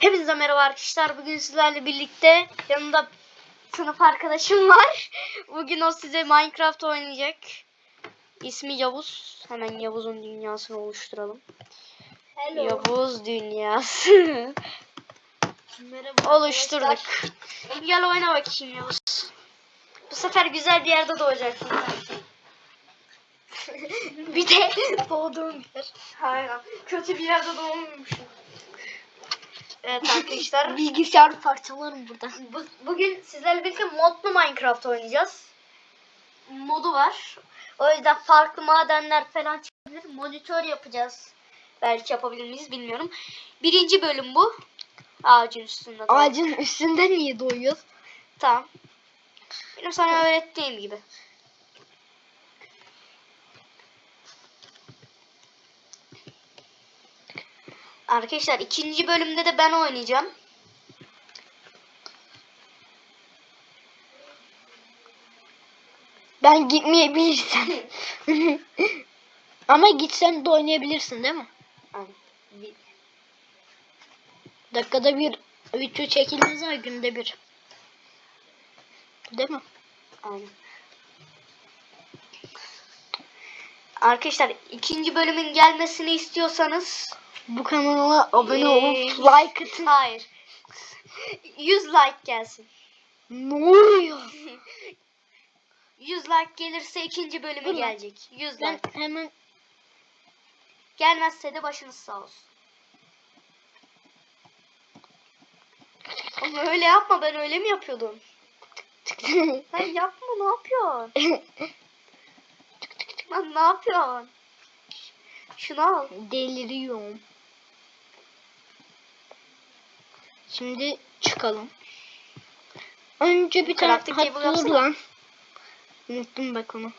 Hepinize merhaba arkadaşlar. Bugün sizlerle birlikte yanımda sınıf arkadaşım var. Bugün o size Minecraft oynayacak. İsmi Yavuz. Hemen Yavuz'un dünyasını oluşturalım. Hello. Yavuz dünyası. Merhaba Oluşturduk. arkadaşlar. Gel oyna bakayım Yavuz. Bu sefer güzel bir yerde doğacaksın. bir de doğduğum yer. Aynen. Kötü bir yerde doğmamışım. Evet arkadaşlar. Bilgisayar parçalarım burada. Bu- bugün sizlerle birlikte modlu Minecraft oynayacağız. Modu var. O yüzden farklı madenler falan çıkabilir. Monitör yapacağız. Belki yapabilir miyiz bilmiyorum. Birinci bölüm bu. Ağacın üstünde. Ağacın üstünde niye doğuyoruz? Tamam. Benim sana öğrettiğim gibi. Arkadaşlar ikinci bölümde de ben oynayacağım. Ben gitmeyebilirsem. Ama gitsen de oynayabilirsin değil mi? Aynen. Dakikada bir video çekilmez ama günde bir. Değil mi? Aynen. Arkadaşlar ikinci bölümün gelmesini istiyorsanız Bu kanala abone olup Ee, like atın. Hayır. 100 like gelsin. Ne oluyor? 100 like gelirse ikinci bölümü Dur gelecek. 100 Ben like. hemen Gelmezse de başınız sağ olsun. Ama öyle yapma ben öyle mi yapıyordum? Sen yapma ne yapıyorsun? Lan ne yapıyorsun? Şunu al. deliriyorum. Şimdi çıkalım. Önce bir tane dur yapsana. lan. Unuttum bak onu.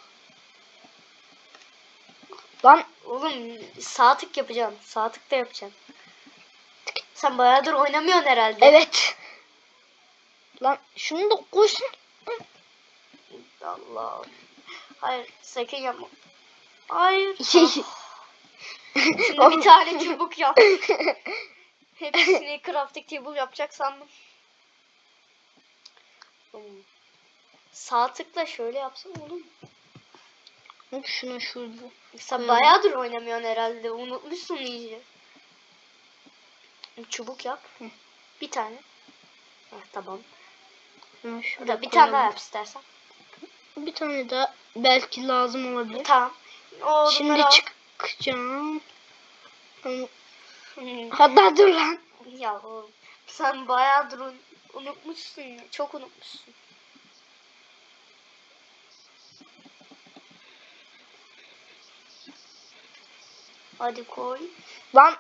Lan Oğlum sağ tık yapacaksın. Sağ tık da yapacaksın. Sen bayağıdır oynamıyorsun herhalde. evet. Lan şunu da koysun. Allah. Hayır sakın yapma. Hayır. Şey. Şimdi bir tane çubuk yap. Hepsini crafting table yapacak sandım. Hmm. Sağ tıkla şöyle yapsam mu? Hop şuna şurada. Sen Hmm. bayağıdır oynamıyorsun herhalde. Unutmuşsun iyice. Çubuk yap. Hı. Bir tane. Ha, tamam. Şurada bir tane daha yap istersen. Bir tane daha belki lazım olabilir. Tamam. O Şimdi çıkacağım. Hı. Hatta dur lan. Ya oğlum sen bayağıdır un- unutmuşsun ya. Çok unutmuşsun. Hadi koy. Lan.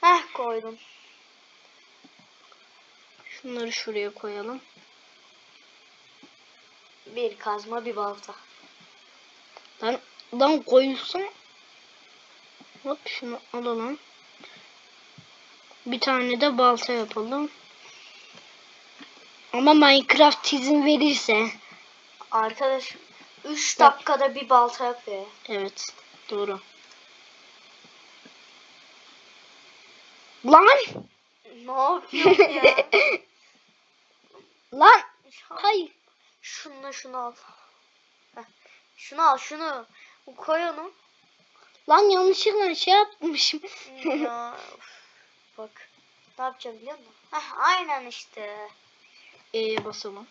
Heh koydum. şunları şuraya koyalım. Bir kazma bir balta. Lan lan koyulsun. Hop şunu alalım. Bir tane de balta yapalım. Ama Minecraft izin verirse. Arkadaş 3 Bak. dakikada bir balta yapıyor. Evet. Doğru. Lan! Ne yapıyorsun ya? Lan! Hayır. Şunu şunu al. Heh. Şunu al şunu. Koy onu. Lan yanlışlıkla şey yapmışım. ya, of. Bak. Ne yapacağım biliyor musun? Heh, aynen işte. E'ye basalım.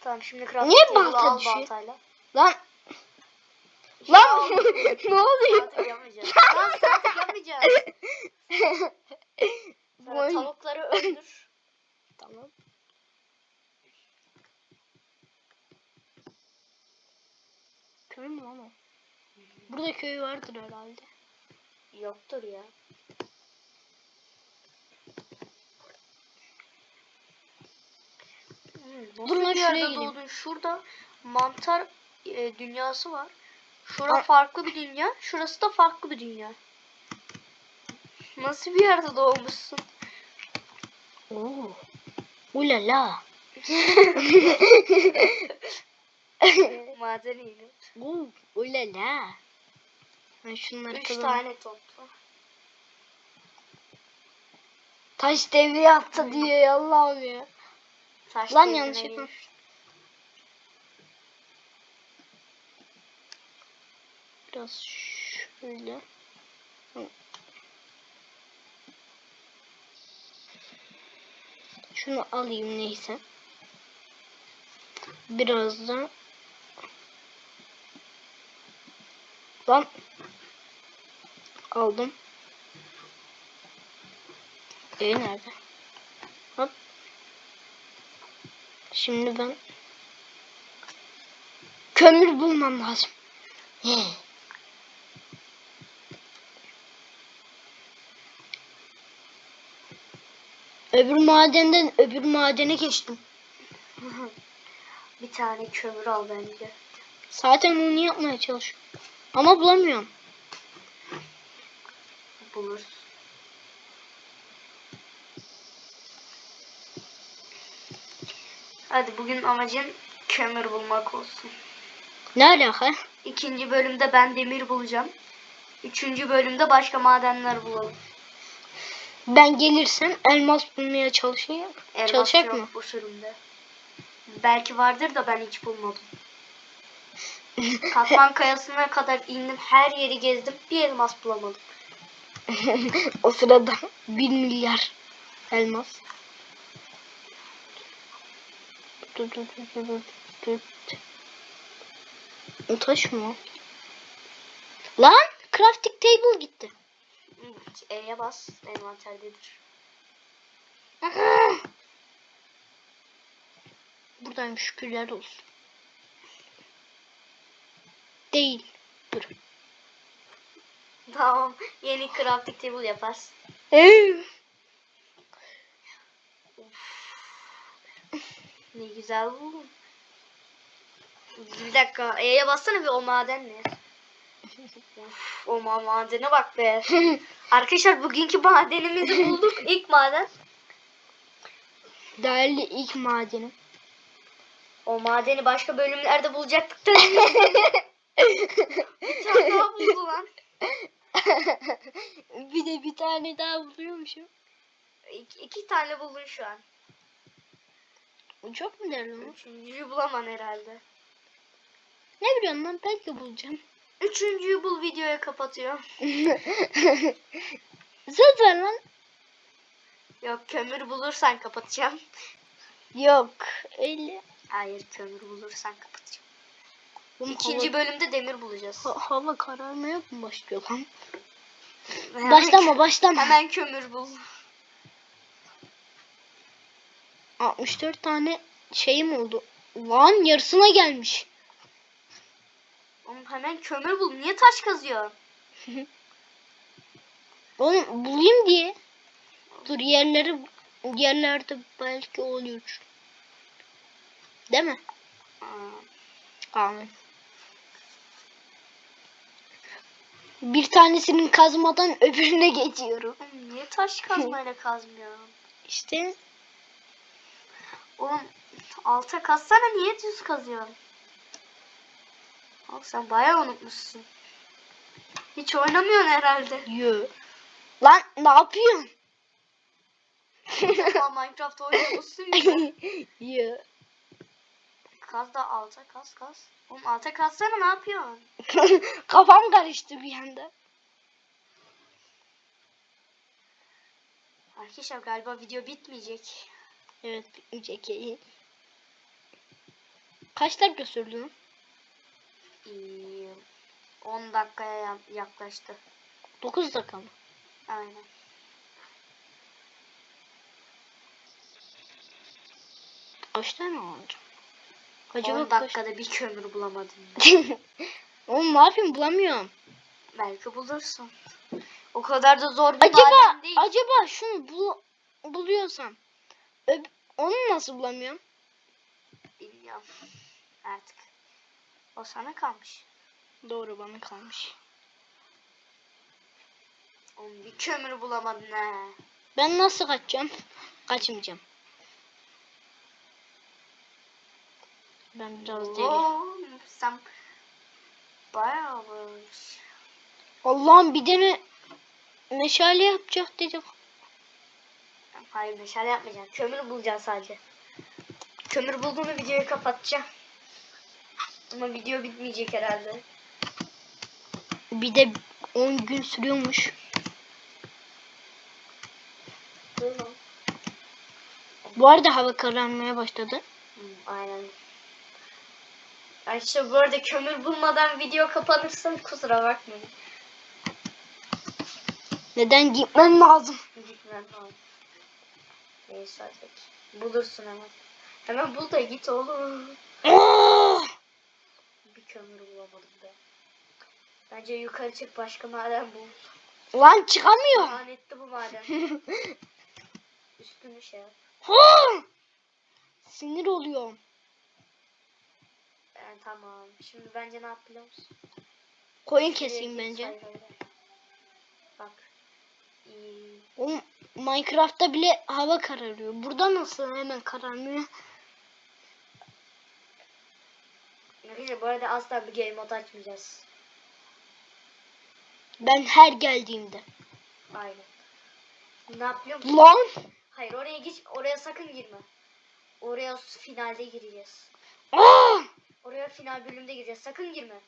Tamam şimdi crafting Niye balta al düşüyor? baltayla. Lan! Ya, Lan! ne oluyor? Saatlik yapmayacağız. Lan saatlik yapmayacağız. Sonra tavukları öldür. Tamam. Köy mü lan o? Burada köy vardır herhalde. Yoktur ya. Hmm, Dur lan bir şuraya doğdun? Şurada mantar e, dünyası var. Şura Aa. farklı bir dünya. Şurası da farklı bir dünya. Nasıl bir yerde doğmuşsun? Oo. Ulala. Maden iğne. Oo. Ulala. Ben şunları Üç kazanım. tane topla. Taş devri yaptı diye ya Allah'ım ya. Taş Lan yanlışlıkla. girmiş. Biraz şöyle. Şunu alayım neyse. Biraz da Lan aldım. E nerede? Hop. Şimdi ben kömür bulmam lazım. Öbür madenden öbür madene geçtim. Bir tane kömür al bence. Zaten onu yapmaya çalışıyorum. Ama bulamıyorum. Buluruz. Hadi bugün amacın kömür bulmak olsun. Ne alaka? İkinci bölümde ben demir bulacağım. Üçüncü bölümde başka madenler bulalım. Ben gelirsem elmas bulmaya çalışayım. Elmas Çalışacak yok mı? bu sürümde. Belki vardır da ben hiç bulmadım. Katman kayasına kadar indim. Her yeri gezdim. Bir elmas bulamadım. o sırada 1 milyar elmas. Taş mı? Lan crafting table gitti. E'ye bas. Envanterdedir. Buradan şükürler olsun. Değil. Dur. Tamam. Yeni crafting table yaparsın. Ne güzel buldum. Bir dakika. E'ye bassana bir o maden ne? O ma- madene bak be. Arkadaşlar bugünkü madenimizi bulduk. İlk maden. Değerli ilk madenim. O madeni başka bölümlerde bulacaktık da. bir tane daha buldu lan. bir de bir tane daha buluyormuşum. İki, iki tane buldun şu an. Çok mu lan? Üçüncüyü bulaman herhalde. Ne biliyorsun lan belki bulacağım. Üçüncüyü bul videoya kapatıyor. Söz ver lan. Yok kömür bulursan kapatacağım. Yok. Öyle. Hayır kömür bulursan kapatacağım. Oğlum, İkinci hava, bölümde demir bulacağız. ha- hava kararmaya mı başlıyor lan? Hemen Başlama başlama. Hemen kömür bul. 64 tane şeyim oldu. Lan yarısına gelmiş. Oğlum hemen kömür bul. Niye taş kazıyor? Oğlum bulayım diye. Dur yerleri yerlerde belki oluyor. Değil mi? Aa, Amin. Bir tanesinin kazmadan öbürüne geçiyorum. niye taş kazmayla kazmıyor? İşte Oğlum alta kazsana niye düz kazıyorsun? Oğlum sen bayağı unutmuşsun. Hiç oynamıyorsun herhalde. yo. Lan ne yapıyorsun? Minecraft oynuyormuşsun ya. yo. Kaz da alta kaz kaz. Oğlum alta kazsana ne yapıyorsun? Kafam karıştı bir anda. Arkadaşlar galiba video bitmeyecek. Evet bitmeyecek. iyi. Kaç dakika sürdü lan? Ee, 10 dakikaya ya- yaklaştı. 9 dakika mı? Aynen. Kaç tane olacak? 10 Acaba kaç... dakikada bir kömür bulamadım. Oğlum ne yapayım bulamıyorum. Belki bulursun. O kadar da zor bir Acaba değil. acaba şunu bul buluyorsam öb- onu nasıl bulamıyorum? Bilmiyorum. Artık. O sana kalmış. Doğru bana kalmış. Oğlum bir kömür bulamadın ha. Ben nasıl kaçacağım? Kaçmayacağım. Ben biraz deli. Oo, sen bayağı. Allah'ım bir tane meşale yapacak dedik. Hayır meşale yapmayacağım. Kömür bulacağım sadece. Kömür bulduğumu videoyu kapatacağım. Ama video bitmeyecek herhalde. Bir de 10 gün sürüyormuş. Bu arada hava kararmaya başladı. Aynen. Ay işte bu arada kömür bulmadan video kapanırsa kusura bakmayın. Neden gitmem lazım? Gitmem lazım. Neyse artık. Bulursun hemen. Hemen bul da git oğlum. Oh! Bir kömür bulamadım be. Bence yukarı çık başka maden bul. Lan çıkamıyor. Lanetli bu maden. Üstünü şey yap. Ha! Sinir oluyorum. Yani tamam. Şimdi bence ne yap biliyor musun? Koyun keseyim git, bence. Bak. İyi. Oğlum Minecraft'ta bile hava kararıyor. Burada nasıl hemen kararmıyor? Arkadaşlar bu arada asla bir game mode açmayacağız. Ben her geldiğimde. Aynen. Ne yapıyor musun? Lan! Hayır oraya geç. Oraya sakın girme. Oraya finalde gireceğiz. Aa! Oraya final bölümde gireceğiz. Sakın girme.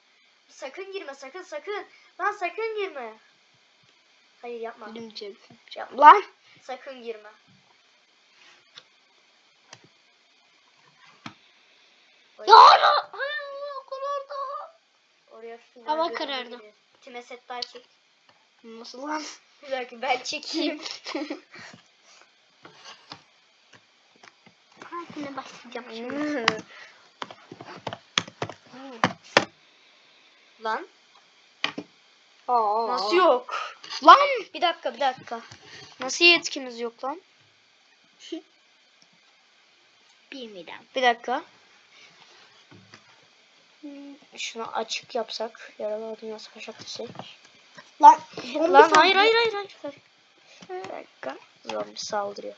Sakın girme sakın sakın. Lan sakın girme. Hayır yapma. Yapma. Lan! Sakın girme. Oraya, Ya ana! Hayır, karardı. oraya final Hava karardı. Kime set daha çek. Nasıl lan? Bir dakika ben çekeyim. Yine başlayacağım şimdi. Lan Aa. nasıl yok? Lan! Bir dakika bir dakika. Nasıl yetkimiz yok lan? Bilmiyorum. Bir dakika. Hmm, Şunu açık yapsak. Yaralı dünya savaşa gitsek. Lan! Lan hayır hayır hayır hayır. Bir dakika. Zombi saldırıyor.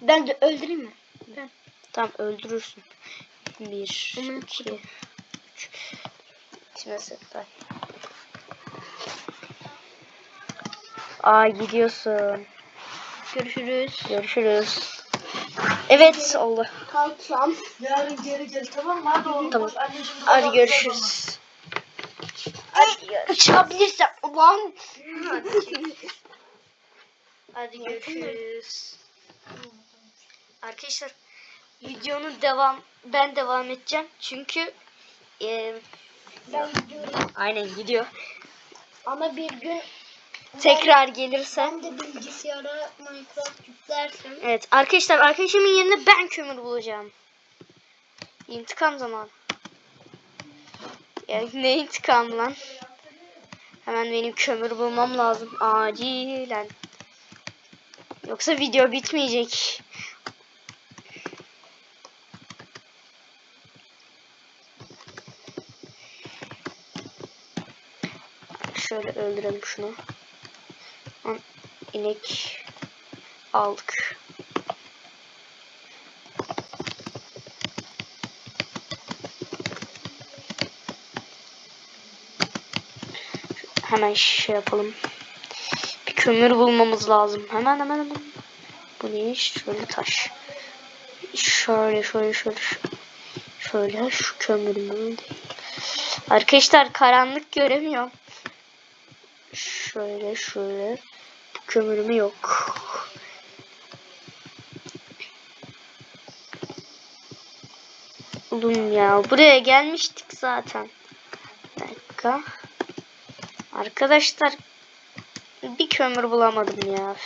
Ben de öldüreyim mi? Ben. Tamam öldürürsün. Bir, Aman iki, İçime setler. Aa gidiyorsun. Görüşürüz. Görüşürüz. Evet oldu. Kalkacağım. Yarın geri gel tamam mı? Hadi oğlum. Tamam. Hadi görüşürüz. Hadi görüşürüz. Uçabilirsem. Lan! Hadi görüşürüz. Arkadaşlar videonun devam ben devam edeceğim çünkü e, Ben gidiyorum. aynen gidiyor. Ama bir gün Tekrar gelirsen ben de bilgisayara Minecraft yüklersem Evet arkadaşlar arkadaşımın yerine ben kömür bulacağım. İntikam zamanı. Ya ne intikam lan? Hemen benim kömür bulmam lazım acilen. Yoksa video bitmeyecek. Şöyle öldürelim şunu. İnek aldık. Hemen şey yapalım. Bir kömür bulmamız lazım. Hemen hemen hemen. Bu ne? Şöyle taş. Şöyle şöyle şöyle. Şöyle şu kömür mü? Değil. Arkadaşlar karanlık göremiyorum. Şöyle şöyle. Bu yok. Oğlum ya buraya gelmiştik zaten. Bir dakika. Arkadaşlar bir kömür bulamadım ya.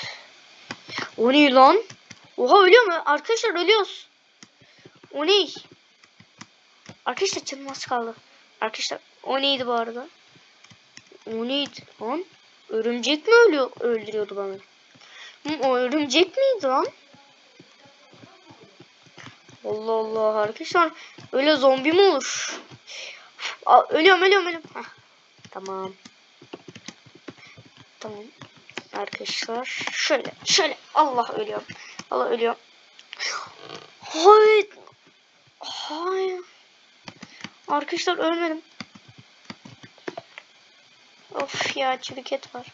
O ne lan? Oha ölüyor mu? Arkadaşlar ölüyoruz. O ne? Arkadaşlar canım kaldı. Arkadaşlar o neydi bu arada? O neydi lan? Örümcek mi ölüyor, öldürüyordu bana? Hı, o örümcek miydi lan? Allah Allah arkadaşlar öyle zombi mi olur? Ölüyorum ölüyorum ölüyorum. Heh, tamam. Tamam. Arkadaşlar şöyle şöyle Allah ölüyorum. Allah ölüyorum. Hayır. Hayır. Arkadaşlar ölmedim. Of ya çürük et var.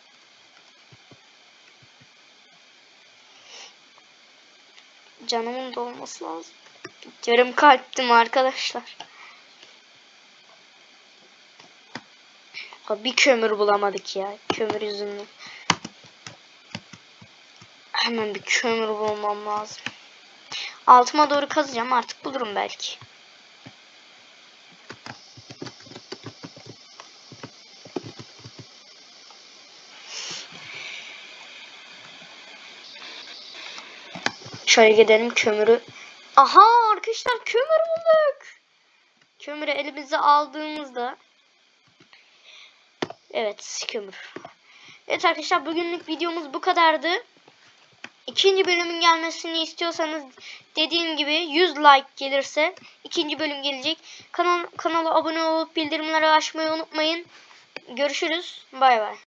Canımın da olması lazım. Yarım kalptim arkadaşlar. Bir kömür bulamadık ya. Kömür yüzünden. Hemen bir kömür bulmam lazım. Altıma doğru kazacağım. Artık bulurum belki. Şöyle gidelim kömürü. Aha arkadaşlar kömür bulduk. Kömürü elimize aldığımızda Evet kömür. Evet arkadaşlar bugünlük videomuz bu kadardı. İkinci bölümün gelmesini istiyorsanız dediğim gibi 100 like gelirse ikinci bölüm gelecek. Kanal, kanala abone olup bildirimleri açmayı unutmayın. Görüşürüz. Bay bay.